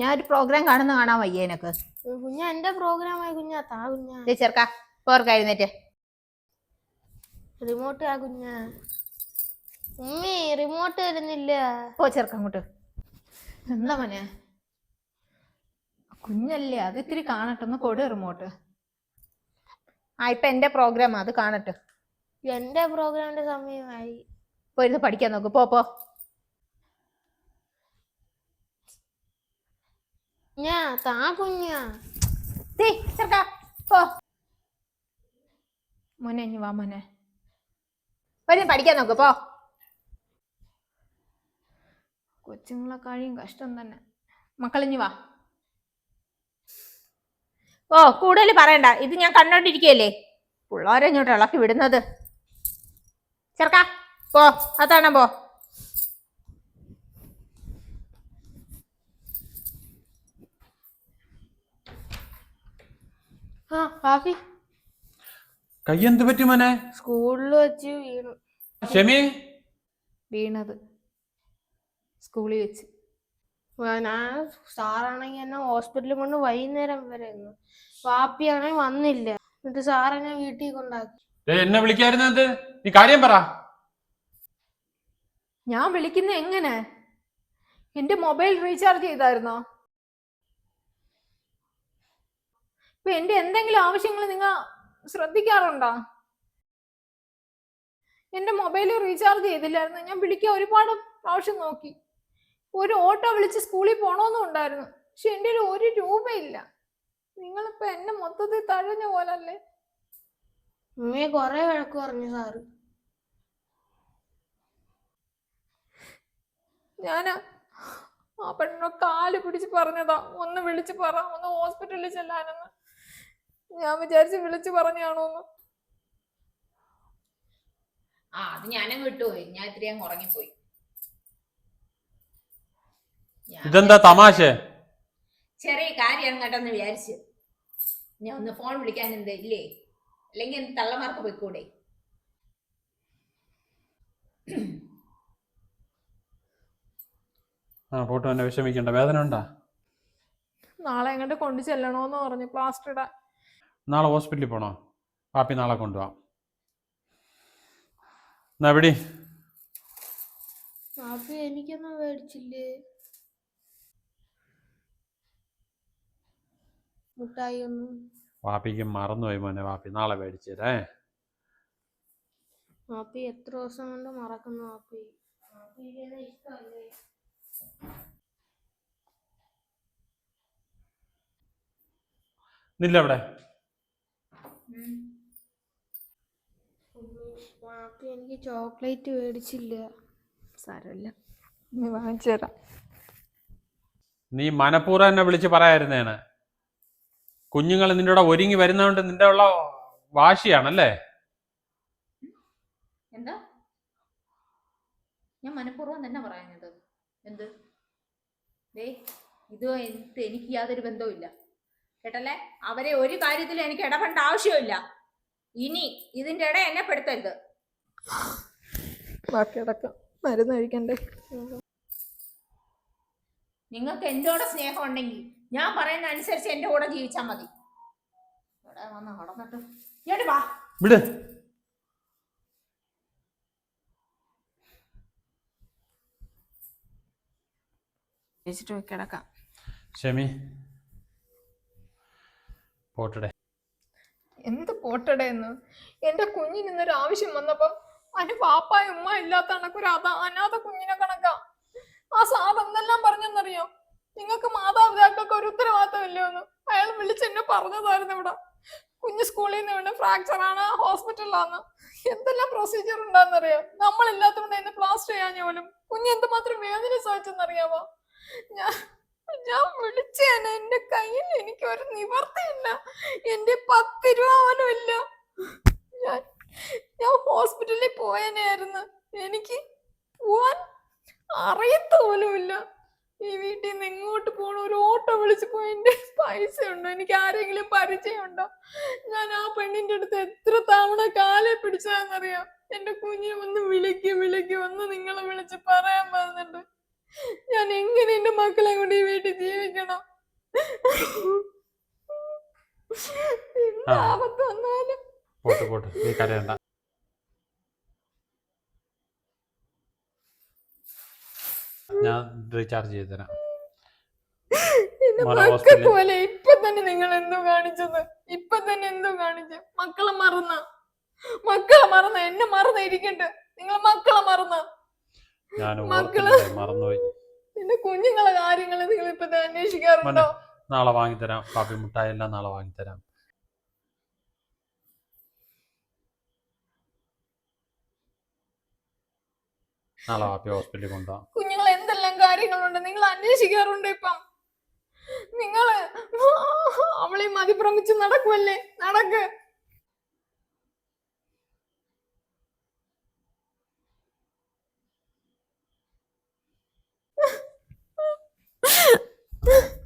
ഞാൻ ഒരു പ്രോഗ്രാം കാണുന്ന കാണാൻ വയ്യ എനക്ക് കുഞ്ഞ എന്റെ പ്രോഗ്രാമായി കുഞ്ഞാ. താ കുഞ്ഞ. ദേ ചെറുക്ക പോർക്ക റിമോട്ട് ആ കുഞ്ഞ. ഉമ്മി റിമോട്ട് വരുന്നില്ല. പോ ചെറുക്ക അങ്ങോട്ട്. എന്താ മോനെ? കുഞ്ഞല്ലേ അത് ഇത്തിരി കാണട്ടെ ഒന്ന് കൊടു റിമോട്ട് ആ ഇപ്പൊ എന്റെ പ്രോഗ്രാം അത് കാണട്ടെ. എന്റെ പ്രോഗ്രാമിന്റെ സമയമായി. പോയിരുന്ന് പഠിക്കാൻ നോക്ക്. പോ പോ. ഞാ താ കുഞ്ഞ. ദേ ചെറുക്ക പോ. മോനെ ഇനി വാ മോനെ. പോയി പഠിക്കാൻ നോക്ക് പോ. കൊച്ചുങ്ങളെക്കാളും കഷ്ടം തന്നെ. മക്കളിഞ്ഞി വാ. ഓ കൂടുതൽ പറയണ്ട. ഇത് ഞാൻ കണ്ടോണ്ടിരിക്കുകയല്ലേ പിള്ളേരെ ഇങ്ങോട്ട് ഇളക്കി വിടുന്നത്. ചെറുക്ക പോ. അതാണ് പോ. ആ കാഫി കൈ എന്ത് പറ്റി മോനെ? സ്കൂളിൽ വെച്ച് വീണു. ഷെമി? വീണത്. സ്കൂളിൽ വെച്ച്. ഞാൻ സാറാണെങ്കിൽ എന്നെ ഹോസ്പിറ്റലിൽ കൊണ്ട് വൈകുന്നേരം വരെ ഇരുന്നു. വാപ്പിയാണെങ്കിൽ വന്നില്ല. എന്നിട്ട് സാറെന്നെ വീട്ടിൽ കൊണ്ടാക്കി. ദേ, എന്നെ വിളിക്കായിരുന്നു എന്ത്? നീ കാര്യം പറ. ഞാൻ വിളിക്കുന്ന എങ്ങനെ? എന്റെ മൊബൈൽ റീചാർജ് ചെയ്തായിരുന്നോ? ഇപ്പൊ എന്റെ എന്തെങ്കിലും ആവശ്യങ്ങൾ നിങ്ങൾ ശ്രദ്ധിക്കാറുണ്ടോ? എന്റെ മൊബൈൽ റീചാർജ് ചെയ്തില്ലായിരുന്നു. ഞാൻ വിളിക്കാൻ ഒരുപാട് പ്രാവശ്യം നോക്കി. ഒരു ഓട്ടോ വിളിച്ച് സ്കൂളിൽ പോണോന്നും ഉണ്ടായിരുന്നു. പക്ഷെ എന്റെ ഒരു ഒരു രൂപയില്ല നിങ്ങളിപ്പോ എന്നെ മൊത്തത്തിൽ തഴഞ്ഞ പോലല്ലേ? ഉമ്മയെ കൊറേ വഴക്ക് പറഞ്ഞു സാറ്. ഞാൻ ആ പെണ്ണിനെ കാൽ പിടിച്ച് പറഞ്ഞതാ. ഒന്ന് വിളിച്ച് പറ. ഒന്ന് ഹോസ്പിറ്റലിൽ ചെല്ലാനെന്ന്. ഞാൻ വിചാരിച്ച് വിളിച്ചു പറഞ്ഞാണോന്ന്. ആ അത് ഞാനും വിട്ടുപോയി ഞാൻ ഇത്തിരി അങ്ങ് ഉറങ്ങിപ്പോയി. ഞാൻ ഇതെന്താ തമാശ? ചെറിയ കാര്യമാണ് കേട്ടെന്ന് വിചാരിച്ച്. ഞാൻ ഒന്ന് ഫോൺ വിളിക്കാൻ എന്താ ഇല്ലേ? അല്ലെങ്കിൽ തള്ളമാർക്ക് പോയിക്കൂടെ? ആ പോട്ടെ എന്നെ വിഷമിക്കണ്ട. വേദന ഉണ്ടാ? നാളെ എങ്ങോട്ട് കൊണ്ടു ചെല്ലണോന്ന് പറഞ്ഞു പ്ലാസ്റ്റർ ഇടാൻ. നാളെ ഹോസ്പിറ്റലിൽ പോണോ? പാപ്പി നാളെ കൊണ്ടുപോവാം എന്നാ എവിടെ വാപ്പി എനിക്കൊന്നും മേടിച്ചില്ലേ? മുട്ടായി ഒന്നും വാപ്പിക്ക് മറന്നുപോയി മോനെ വാപ്പി നാളെ മേടിച്ചു തരേ വാപ്പി എത്ര ദിവസം കൊണ്ട് മറക്കുന്നു വാപ്പി? ഇഷ്ടമല്ലേ നില്ല അവിടെ വാപ്പി എനിക്ക് ചോക്ലേറ്റ് മേടിച്ചില്ല. സാരമില്ല. നീ വാങ്ങിച്ചു നീ മനഃപൂർവം എന്നെ വിളിച്ച് പറയായിരുന്നേണ് കുഞ്ഞുങ്ങൾ നിന്റെ കൂടെ ഒരുങ്ങി വരുന്നതുകൊണ്ട് നിന്റെ ഉള്ള വാശിയാണല്ലേ? എന്താ? ഞാൻ മനഃപൂർവം തന്നെ പറയുന്നത്. എന്ത്? ദേ ഇത് എനിക്ക് എനിക്ക് യാതൊരു ബന്ധവുമില്ല. കേട്ടല്ലേ? അവരെ ഒരു കാര്യത്തിലും എനിക്ക് ഇടപെടേണ്ട ആവശ്യമില്ല. ഇനി ഇതിന്റെ ഇട എന്നെ പെടുത്തരുത്. മരുന്ന് കഴിക്കണ്ടേ? നിങ്ങൾക്ക് എന്നോട് സ്നേഹം ഉണ്ടെങ്കിൽ ഞാൻ പറയുന്ന അനുസരിച്ച് എന്റെ കൂടെ ജീവിച്ചാൽ മതി. ഇവിടെ വന്ന് നടന്നിട്ട്. ഇങ്ങോട്ട് വാ. വിട്. വെച്ചിട്ട് കിടക്കാം. ഷെമി. പോട്ടടെ. എന്ത് പോട്ടടേ എന്ന്? എന്റെ കുഞ്ഞിന് ഇന്നൊരു ആവശ്യം വന്നപ്പം അതിന് പാപ്പായ ഉമ്മ ഇല്ലാത്ത കണക്കൊരു അത അനാഥ കുഞ്ഞിനെ കണക്കാ. ആ സാർ എന്തെല്ലാം പറഞ്ഞെന്നറിയോ? നിങ്ങൾക്ക് മാതാപിതാക്കൾക്ക് ഒരു ഉത്തരവാദിത്തമില്ലേ എന്ന്? അയാൾ വിളിച്ച് എന്നെ പറഞ്ഞതായിരുന്നു ഇവിടെ. കുഞ്ഞ് സ്കൂളിൽ നിന്ന് വീണ് ഫ്രാക്ചർ ആണ് ഹോസ്പിറ്റലിലാണ് എന്തെല്ലാം പ്രൊസീജിയർ ഉണ്ടാന്നറിയോ? നമ്മളില്ലാത്തതുകൊണ്ട് എന്നെ പ്ലാസ്റ്റർ ചെയ്യാൻ പോലും കുഞ്ഞ് എന്തുമാത്രം വേദന സഹിച്ചെന്നറിയാവോ? ഞാൻ ഞാൻ വിളിച്ചേന എന്റെ കയ്യിൽ എനിക്ക് ഒരു നിവർത്തിയില്ല. എന്റെ പത്ത് രൂപ ഇല്ല. ഞാൻ ഞാൻ ഹോസ്പിറ്റലിൽ പോയനായിരുന്നു എനിക്ക് പോവാൻ അറിയത്ത പോലും ഇല്ല. ഈ വീട്ടിൽ നിന്ന് എങ്ങോട്ട് പോകണ ഒരു ഓട്ടോ വിളിച്ചു പോയി എന്റെ പൈസ ഉണ്ടോ എനിക്ക് ആരെങ്കിലും പരിചയമുണ്ടോ? ഞാൻ ആ പെണ്ണിന്റെ അടുത്ത് എത്ര തവണ കാലെ പിടിച്ചതെന്നറിയാം എന്റെ കുഞ്ഞിനെ ഒന്ന് വിളിക്കും വിളിക്കും ഒന്ന് നിങ്ങളെ വിളിച്ച് പറയാൻ പറഞ്ഞിട്ട്. ഞാൻ എങ്ങനെ എന്റെ മക്കളെ കൊണ്ട് ഈ വീട്ടിൽ ജീവിക്കണം. ആപത്ത് വന്നാലും? പോട്ട് പോട്ട്. നീ കരയണ്ട. ഞാൻ റീചാർജ് ചെയ്ത് തരാം പോലെ ഇപ്പൊ തന്നെ നിങ്ങൾ എന്തോ കാണിച്ചത്? ഇപ്പൊ തന്നെ എന്തോ കാണിച്ചു? മക്കളെ മറന്ന. മക്കളെ മറന്ന. എന്നെ മറന്നിരിക്കട്ടെ നിങ്ങളെ നിങ്ങൾ മക്കളെ മറന്ന. ഞാൻ മക്കൾ. മറന്നുപോയി. എന്റെ കുഞ്ഞുങ്ങളെ കാര്യങ്ങൾ നിങ്ങൾ ഇപ്പൊ അന്വേഷിക്കാറുണ്ടോ? നാളെ വാങ്ങിത്തരാം. കാപ്പി മുട്ടായി എല്ലാം നാളെ വാങ്ങിത്തരാം. നാളെ കാപ്പി ഹോസ്പിറ്റലിൽ കൊണ്ടുപോകാം കുഞ്ഞുങ്ങൾ എന്തെല്ലാം കാര്യങ്ങളുണ്ട്? നിങ്ങൾ അന്വേഷിക്കാറുണ്ട് ഇപ്പം? നിങ്ങൾ അവളെ മതിഭ്രമിച്ച് നടക്കുമല്ലേ നടക്ക്. Huh?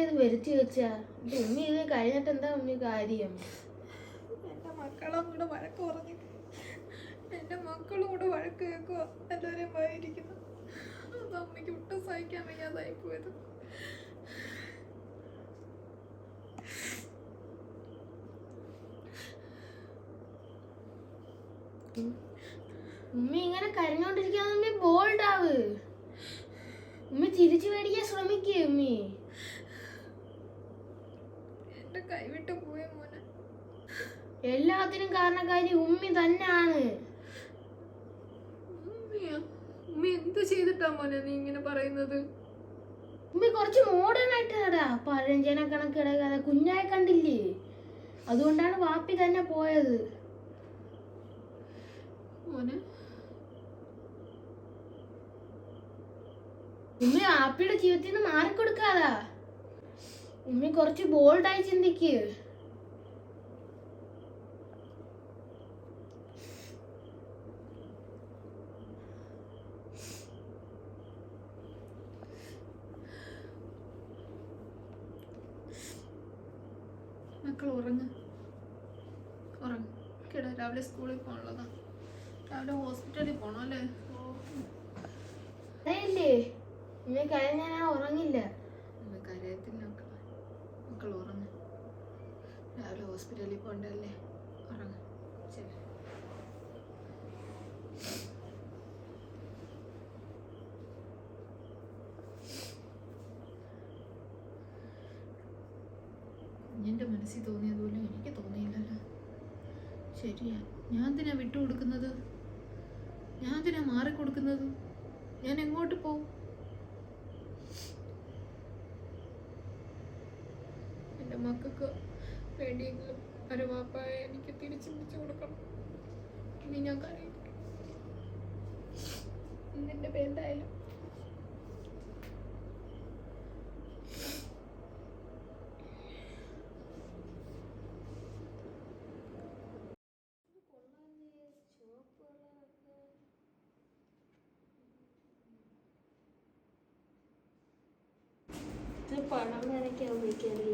ഇത് വരുത്തി വെച്ചാ? ഇത് ഉമ്മി ഇത് കഴിഞ്ഞിട്ട് എന്താ ഉമ്മി കാര്യം? എന്റെ മക്കളും കൂടെ വഴക്ക് പറഞ്ഞു എന്റെ മക്കളും കൂടെ വഴക്ക് കേൾക്കുക എല്ലാവരെയും പോയിരിക്കുന്നു അത് അമ്മയ്ക്ക് ഒട്ടും സഹിക്കാൻ വയ്യാതായി പോയത് ഉമ്മി ഇങ്ങനെ കരഞ്ഞോണ്ടിരിക്കാൻ ഉമ്മി ബോൾഡ് ആവ്. ഉമ്മി തിരിച്ചു മേടിക്കാൻ ശ്രമിക്കേ ഉമ്മി. കൈവിട്ട് പോയ മോനെ. എല്ലാത്തിനും കാരണക്കാരി ഉമ്മി തന്നെയാണ്. ഉമ്മി എന്ത് ചെയ്തിട്ടാ മോനെ നീ ഇങ്ങനെ പറയുന്നത്? ഉമ്മി കുറച്ച് മോഡേൺ ആയിട്ട് പഴഞ്ചേന പഴഞ്ചന കണക്ക് കിടക്കാതെ കുഞ്ഞായി കണ്ടില്ലേ? അതുകൊണ്ടാണ് വാപ്പി തന്നെ പോയത്. മോനെ. ഉമ്മി വാപ്പിയുടെ ജീവിതത്തിൽ നിന്ന് മാറിക്കൊടുക്കാതാ. ഉമ്മി കുറച്ച് ബോൾഡായി ചിന്തിക്ക്. മക്കൾ ഉറങ്ങ്. ഉറങ്ങ്. കിട രാവിലെ സ്കൂളിൽ പോകണുള്ളതാ രാവിലെ ഹോസ്പിറ്റലിൽ പോകണം അല്ലേ ഞാൻ ഉറങ്ങില്ല അമ്മ കരയത്തില്ല മക്കളെ മക്കൾ ഉറങ്ങ് രാവിലെ ഹോസ്പിറ്റലിൽ പോകണ്ടല്ലേ ഉറങ്ങ്. മനസ്സിൽ തോന്നിയതുപോലെ എനിക്ക് തോന്നിയില്ലല്ലോ. ശരിയാ. ഞാൻ എന്തിനാ വിട്ടുകൊടുക്കുന്നത്? ഞാൻ എന്തിനാ മാറിക്കൊടുക്കുന്നത്? ഞാൻ എങ്ങോട്ട് പോവും? എന്റെ മക്കൾക്ക് വേണ്ടിയെങ്കിലും ഒരു വാപ്പായ എനിക്ക് തിരിച്ചു പിടിച്ചു കൊടുക്കണം. ഇനി ഞാൻ കരയും. നിന്റെ പേരെന്തായാലും? പണം വരയ്ക്കാൻ ഉപയോഗിക്കല്ലേ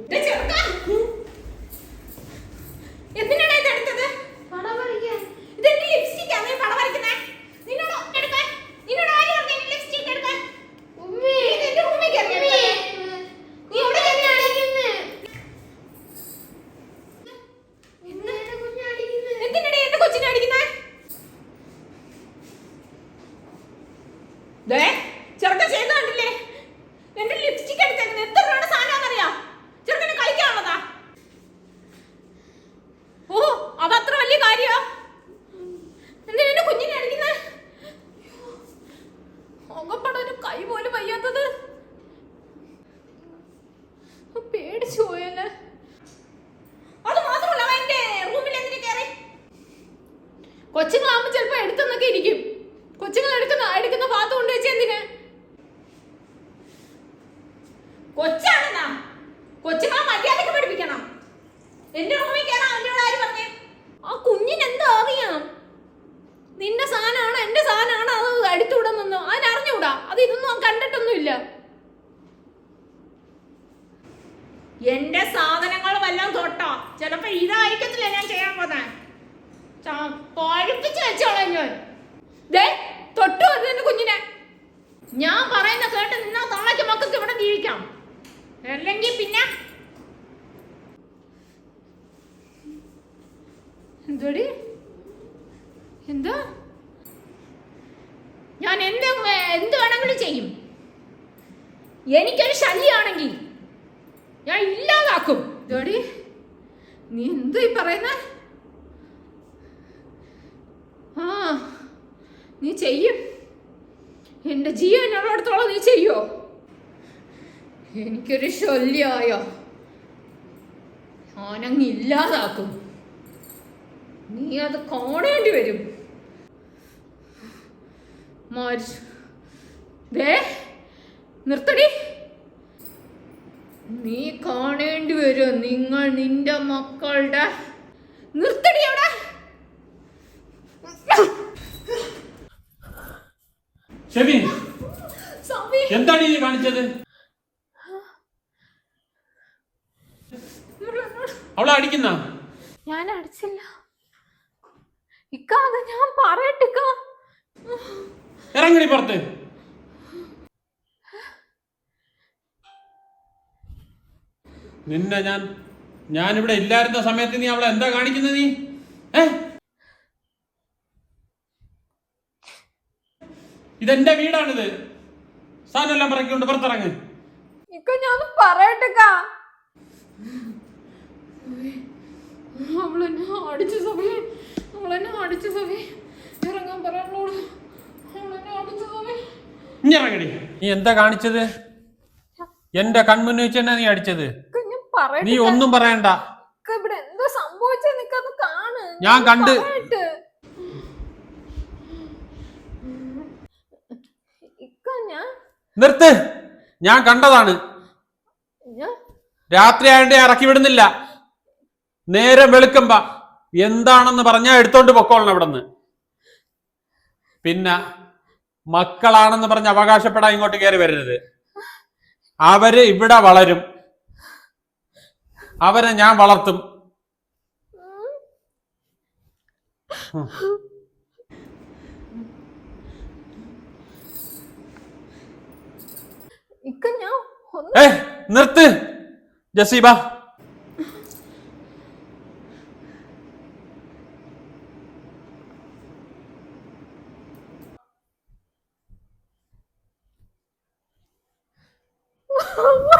എന്തിനാണ് ഇത് എടുത്തത് പണം വരയ്ക്കാൻ ഇതെന്റെ ലിപ്സ്റ്റിക് ആണ് പടം വരയ്ക്കുന്നേ നിന്നോട് എടുക്കാൻ നിന്നോട് ആരും പറഞ്ഞു ലിപ്സ്റ്റിക് എടുക്കാൻ ഉമ്മി ഇത് എന്റെ റൂമിൽ കയറി എടുക്കാൻ. നീ ഇവിടെ തന്നെ അടിക്കുന്നേ എന്തിനാ കുഞ്ഞ് അടിക്കുന്നേ എന്തിനാടി എന്റെ കൊച്ചിനെ അടിക്കുന്നേ ദേ ചെറുക്കൻ ചെയ്യുന്ന കണ്ടില്ലേ എന്റെ ലിപ്സ്റ്റിക് എടുത്തേക്കുന്നത് എത്ര രൂപയുടെ സാധനമാണെന്നറിയാം ചെറുക്കനെ കളിക്കാനുള്ളതാ ഓ അതത്ര വലിയ കാര്യോ എന്തിനാ എന്റെ കുഞ്ഞിനെ അടിക്കുന്നേ മുഖപ്പടം ഒരു കൈ പോലും വയ്യാത്തത് പേടിച്ചു പോയല്ലേ അത് മാത്രമല്ല അവൻ എന്റെ റൂമിൽ എന്തിനു കയറി കൊച്ചുങ്ങളാകുമ്പോ ചിലപ്പോ എടുത്തെന്നൊക്കെ ഇരിക്കും കൊച്ചുങ്ങൾ ആ കുഞ്ഞിന് എന്താ അറിയാം. നിന്റെ സാധനമാണോ? എന്റെ സാധനമാണോ? അത് അവൻ അതിനറിഞ്ഞൂടാ അത് ഇതൊന്നും കണ്ടിട്ടൊന്നുമില്ല. എന്റെ സാധനങ്ങൾ വല്ലതും തൊട്ടോ? ചിലപ്പോ ഇതായിരിക്കത്തില്ല ഞാൻ ചെയ്യാൻ പോന്നെ പഴുപ്പിച്ച് വെച്ചോളാം ദേ തൊട്ടു എന്റെ കുഞ്ഞിനെ. ഞാൻ പറയുന്ന കേട്ട് നിന്നാ തള്ളയ്ക്ക് മക്കൾക്ക് ഇവിടെ ജീവിക്കാം. അല്ലെങ്കിൽ പിന്നെ എന്തോടി? എന്തോ? ഞാൻ എന്ത് എന്ത് വേണമെങ്കിലും ചെയ്യും. എനിക്കൊരു ശല്യമാണെങ്കിൽ ഞാൻ ഇല്ലാതാക്കും. എന്തോടി? നീ എന്തോ ഈ പറയുന്ന? ആ നീ ചെയ്യും. എന്റെ ജീവനുള്ളിടത്തോളം നീ ചെയ്യോ? എനിക്കൊരു ശല്യമായോ ഞാനങ്ങ് ഇല്ലാതാക്കും. നീ അത് കാണേണ്ടി വരും. ദേ നിർത്തടി. നീ കാണേണ്ടി വരും. നിങ്ങൾ നിന്റെ മക്കളുടെ നിർത്തടി അവിടെ. എന്താണ് ഈ കാണിച്ചത്? അവളെ അടിക്കുന്ന? ഞാൻ അടിച്ചില്ല. ഇക്ക അത് ഞാൻ ഇറങ്ങടി പുറത്ത്. നിന്നെ ഞാൻ ഞാനിവിടെ ഇല്ലായിരുന്ന സമയത്ത് നീ അവളെ എന്താ കാണിക്കുന്നത് നീ? ഏ? ഇതെന്റെ വീടാണിത്. സാധനം എല്ലാം പറക്കൊണ്ട് പുറത്തിറങ്ങ് ഞാൻ പറയട്ടിക്ക അവളെന്നെ അടിച്ചു സഭയെ. അവളെന്നെ അടിച്ചു സഭയെ. ഇറങ്ങാൻ പറയാനോട് അവളെന്നെ അടിച്ചു സഭയെ. ഇനി ഇറങ്ങടി. നീ എന്താ കാണിച്ചത്? എന്റെ കൺമുന്നിൽ വെച്ച് തന്നെ നീ അടിച്ചത്? നീ ഒന്നും പറയണ്ട. ഇവിടെ എന്താ സംഭവിച്ചത് നിക്കത് കാണ്. ഞാൻ കണ്ട്. നിർത്ത്. ഞാൻ കണ്ടതാണ്. രാത്രി ആയതുകൊണ്ട് ഇറക്കി വിടുന്നില്ല. നേരെ വെളുക്കുമ്പ എന്താണെന്ന് പറഞ്ഞാ എടുത്തോണ്ട് പൊക്കോളണം ഇവിടുന്ന് പിന്നെ മക്കളാണെന്ന് പറഞ്ഞ് അവകാശപ്പെടാൻ ഇങ്ങോട്ട് കയറി വരരുത്. അവർ ഇവിടെ വളരും. അവരെ ഞാൻ വളർത്തും. നിർത്ത്. ജസീബ. come on.